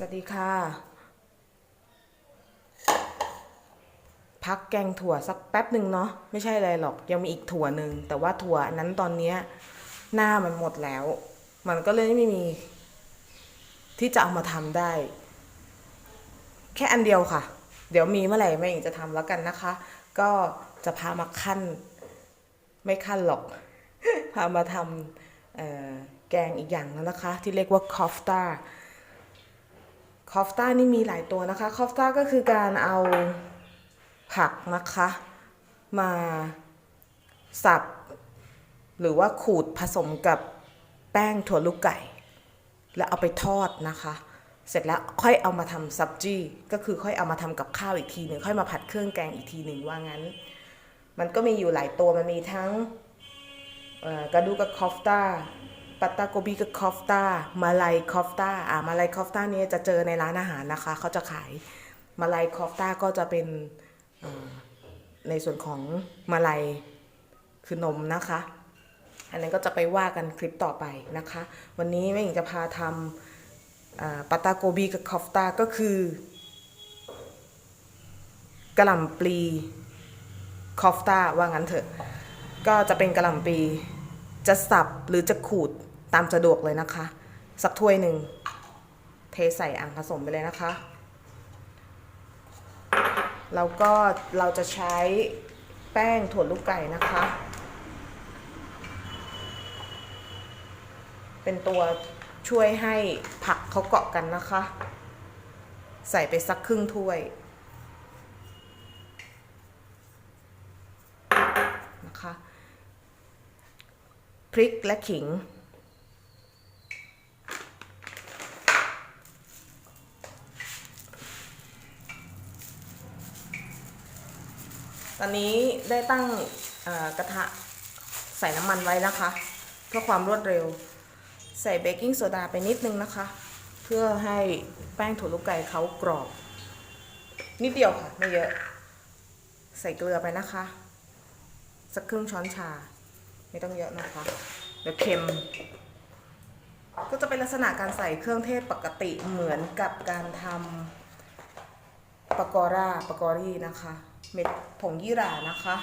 สวัสดีค่ะ พักแกงถั่วสักแป๊บหนึ่งเนาะไม่ใช่อะไรหรอกยังมีอีกถั่วหนึ่งแต่ว่าถั่วอันนั้นตอนเนี้ยหน้ามันหมดแล้ว มันก็เลยไม่มี ที่จะเอามาทำได้ แค่อันเดียวค่ะ เดี๋ยวมีเมื่อไหร่แม่หญิงจะทำแล้วกันนะคะ ก็จะพามาขั้น ไม่ขั้นหรอก พามาทำแกงอีกอย่างแล้วนะคะ ที่เรียกว่าคอฟตา คอฟต้านี่มีหลายตัวนะคะ คอฟต้าก็คือการเอาผักนะคะ มาสับ หรือว่าขูดผสมกับแป้งถั่วลูกไก่ แล้วเอาไปทอดนะคะ เสร็จแล้วค่อยเอามาทำซับจี้ก็คือค่อยเอามาทำกับข้าวอีกทีหนึ่งค่อยมาผัดเครื่องแกงอีกทีหนึ่งว่างั้น มันก็มีอยู่หลายตัวมันมีทั้งกระดูกกับคอฟต้า ปัตตาโกบีกับคอฟตามาลายคอฟตาอ่ามาลายคอฟตานี้จะเจอในร้านอาหารนะคะ เขาจะขายมาลายคอฟตาก็จะเป็นอ่อในส่วนของมาลายคือนมนะคะ อันนั้นก็จะไปว่ากันคลิปต่อไปนะคะ วันนี้แม่หญิงจะพาทำอ่าปัตตาโกบีกับคอฟตาก็คือกระหล่ำปลีคอฟตาว่างั้นเถอะ ก็จะเป็นกระหล่ำปลีจะสับหรือจะขูด ตามสะดวกเลยนะคะ สักถ้วยหนึ่งเทใส่อ่างผสมไปเลยนะคะแล้วก็เราจะใช้แป้งถั่วลูกไก่นะคะ เป็นตัวช่วยให้ผักเขาเกาะกันนะคะ ใส่ไปสักครึ่งถ้วยนะคะพริกและขิง ตอนนี้ได้ตั้งกระทะใส่น้ำมันไว้นะคะ เพื่อความรวดเร็ว ใส่เบกกิ้งโซดาไปนิดนึงนะคะ เพื่อให้แป้งถั่วลูกไก่เขากรอบ นิดเดียวค่ะไม่เยอะ ใส่เกลือไปนะคะ สักครึ่งช้อนชา ไม่ต้องเยอะนะคะเดี๋ยวเค็ม ก็จะเป็นลักษณะการใส่เครื่องเทศปกติเหมือนกับการทำปากอราปากอรี่นะคะ เม็ดผงยี่หร่านะคะ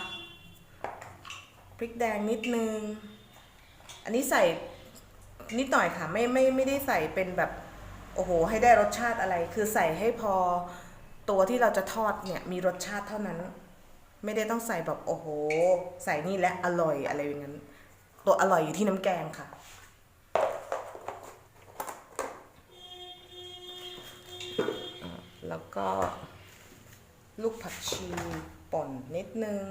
พริกแดงนิดนึง อันนี้ใส่นิดหน่อยค่ะไม่ไม่ไม่ได้ใส่เป็นแบบโอ้โห ให้ได้รสชาติอะไร คือใส่ให้พอตัวที่เราจะทอดเนี่ยมีรสชาติเท่านั้น ไม่ได้ต้องใส่แบบโอ้โห ใส่นี่และอร่อยอะไรอย่างนั้น ตัวอร่อยอยู่ที่น้ำแกงค่ะ แล้วก็ ลูกผักชีป่นนิดนึง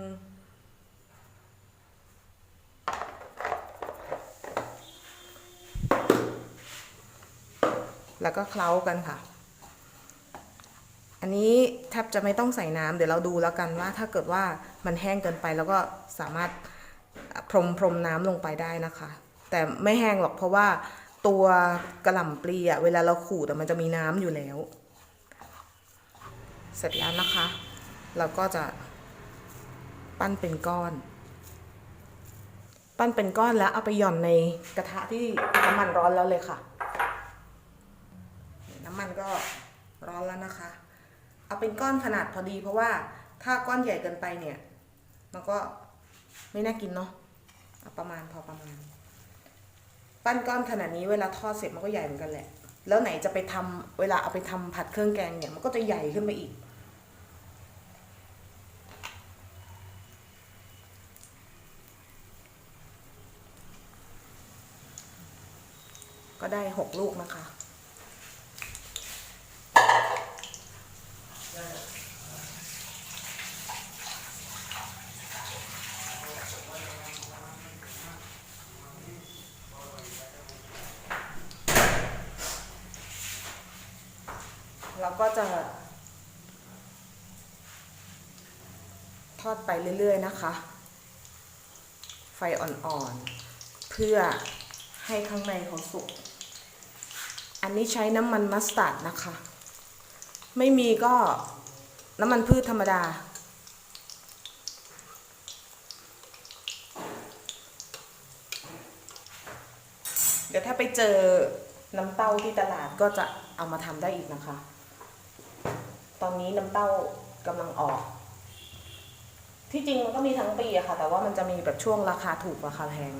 แล้วก็เคล้ากันค่ะ อันนี้แทบจะไม่ต้องใส่น้ำเดี๋ยวเราดูแล้วกันว่าถ้าเกิดว่ามันแห้งเกินไปแล้วก็สามารถพรมพรมน้ำลงไปได้นะคะ แต่ไม่แห้งหรอกเพราะว่าตัวกระหล่ำปลีอะเวลาเราขูดมันจะมีน้ำอยู่แล้ว เสร็จแล้วนะคะ เราก็จะปั้นเป็นก้อน ปั้นเป็นก้อนแล้วเอาไปหย่อนในกระทะที่น้ำมันร้อนแล้วเลยค่ะ น้ำมันก็ร้อนแล้วนะคะ เอาเป็นก้อนขนาดพอดี เพราะว่าถ้าก้อนใหญ่เกินไปเนี่ยมันก็ไม่น่ากินเนาะเอาประมาณพอประมาณ ปั้นก้อนขนาดนี้เวลาทอดเสร็จมันก็ใหญ่เหมือนกันแหละ แล้วไหนจะไปทำเวลาเอาไปทำผัดเครื่องแกงเนี่ยมันก็จะใหญ่ขึ้นไปอีก ก็ได้หกลูกนะคะ เราก็จะ ทอดไปเรื่อย ๆ นะคะไฟอ่อนๆ เพื่อให้ข้างในเขาสุก อันนี้ใช้น้ำมันมัสตาร์ดนะคะ ไม่มีก็น้ำมันพืชธรรมดา เดี๋ยวถ้าไปเจอน้ำเต้าที่ตลาดก็จะเอามาทำได้อีกนะคะ ตอนนี้น้ำเต้ากำลังออก ที่จริงมันก็มีทั้งปีอะค่ะ แต่ว่ามันจะมีแบบช่วงราคาถูกราคาแพง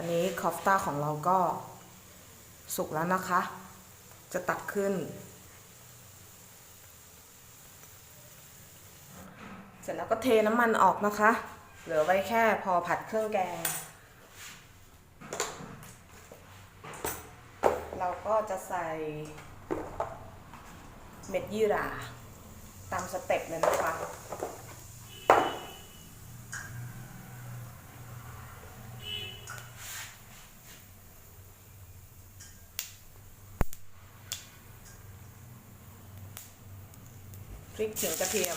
อนนี้คอฟต้าของเราก็สุกแล้วนะคะ จะตักขึ้น เสร็จแล้วก็เทน้ำมันออกนะคะ เหลือไว้แค่พอผัดเครื่องแกง เราก็จะใส่เม็ดยี่หร่าตามสเต็ปเลยนะคะ พริกขิงกระเทียม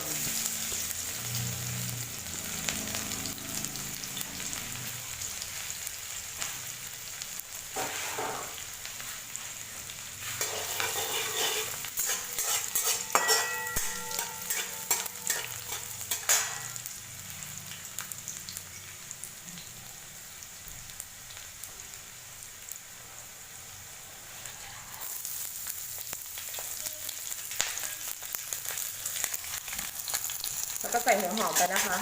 ก็ใส่หัวหอมไปนะคะ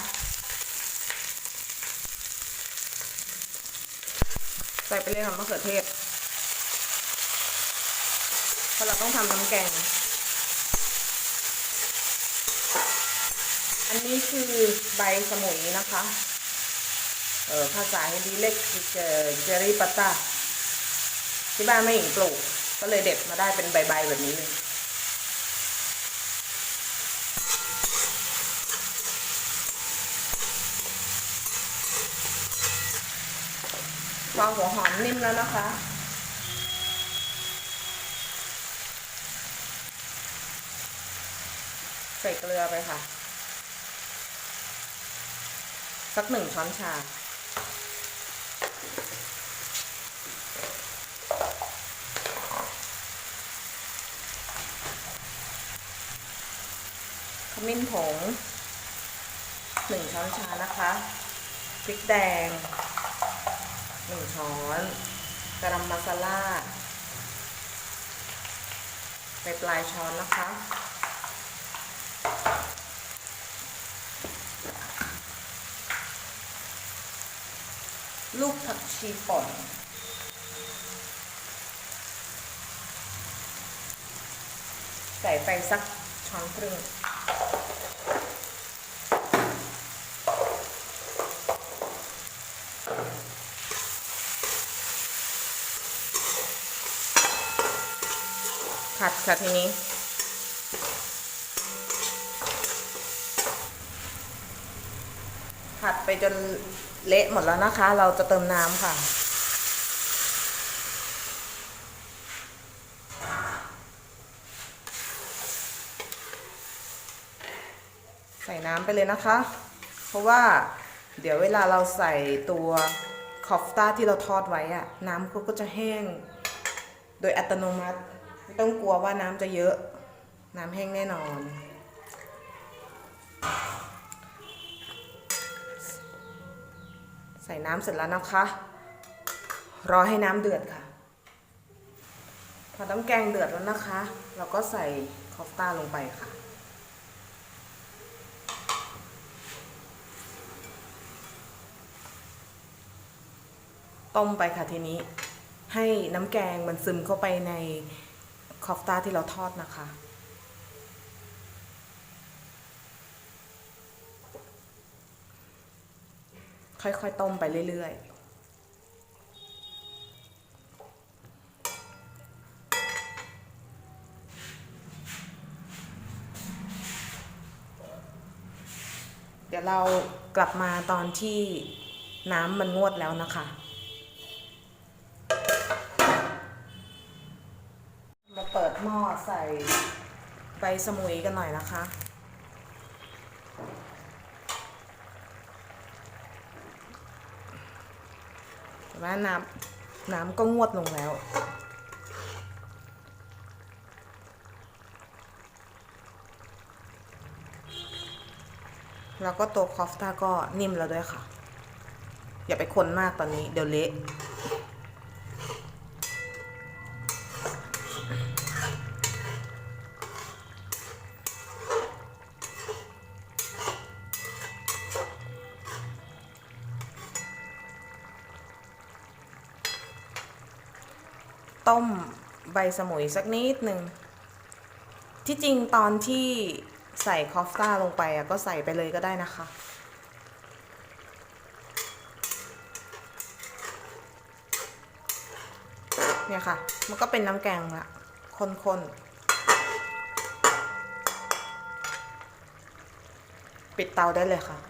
ใส่ไปเลยค่ะมะเขือเทศเพราะเราต้องทำน้ำแกง อันนี้คือใบสมุยนะคะ เออภาษาฮินดีเรียกเจอรี่ปัตตาที่บ้านไม่หญิงปลูก ก็เลยเด็ดมาได้เป็นใบๆแบบนี้เลย พอหัวหอมนิ่มแล้วนะคะ ใส่เกลือไปค่ะ สักหนึ่งช้อนชาขมิ้นผงหนึ่งช้อนชานะคะ พริกแดง หนึ่งช้อนกรัมมาซาลาไปปลายช้อนนะคะ ลูกผักชีป่นใส่ไปสักช้อนครึ่ง ผัดค่ะทีนี้ ผัดไปจนเละหมดแล้วนะคะ เราจะเติมน้ำค่ะใส่น้ำไปเลยนะคะ เพราะว่าเดี๋ยวเวลาเราใส่ตัวคอฟต้าที่เราทอดไว้อะน้ำเขาก็จะแห้ง โดยอัตโนมัติ ไม่ต้องกลัวว่าน้ำจะเยอะ น้ำแห้งแน่นอน ใส่น้ำเสร็จแล้วนะคะ รอให้น้ำเดือดค่ะ พอน้ำแกงเดือดแล้วนะคะ เราก็ใส่คอฟต้าลงไปค่ะต้มไปค่ะทีนี้ ให้น้ำแกงมันซึมเข้าไปใน คอฟต้าที่เราทอดนะคะ ค่อยๆต้มไปเรื่อยๆเดี๋ยวเรากลับมาตอนที่น้ำมันงวดแล้วนะคะ หม้อใส่ใบสมุยกันหน่อยนะคะ แต่ว่าน้ำน้ำก็งวดลงแล้วแล้วก็ตัวคอฟต้าก็นิ่มแล้วด้วยค่ะ อย่าไปคนมากตอนนี้ เดี๋ยวเละ ต้มใบสมุยสักนิดหนึ่ง ที่จริงตอนที่ใส่คอฟต้าลงไปอะก็ใส่ไปเลยก็ได้นะคะ เนี่ยค่ะ มันก็เป็นน้ำแกงละข้นๆ ปิดเตาได้เลยค่ะ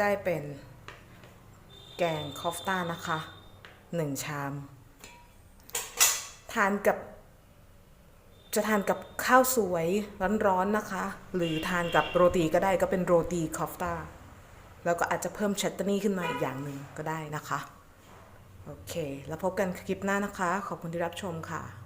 ได้เป็น แกงคอฟต้านะคะหนึ่งชาม ทานกับ จะทานกับข้าวสวยร้อนๆนะคะ หรือทานกับโรตีก็ได้ก็เป็นโรตีคอฟต้า แล้วก็อาจจะเพิ่มชัตเตอร์นี่ขึ้นมาอีกอย่างหนึ่งก็ได้นะคะ โอเค แล้วพบกันคลิปหน้านะคะ ขอบคุณที่รับชมค่ะ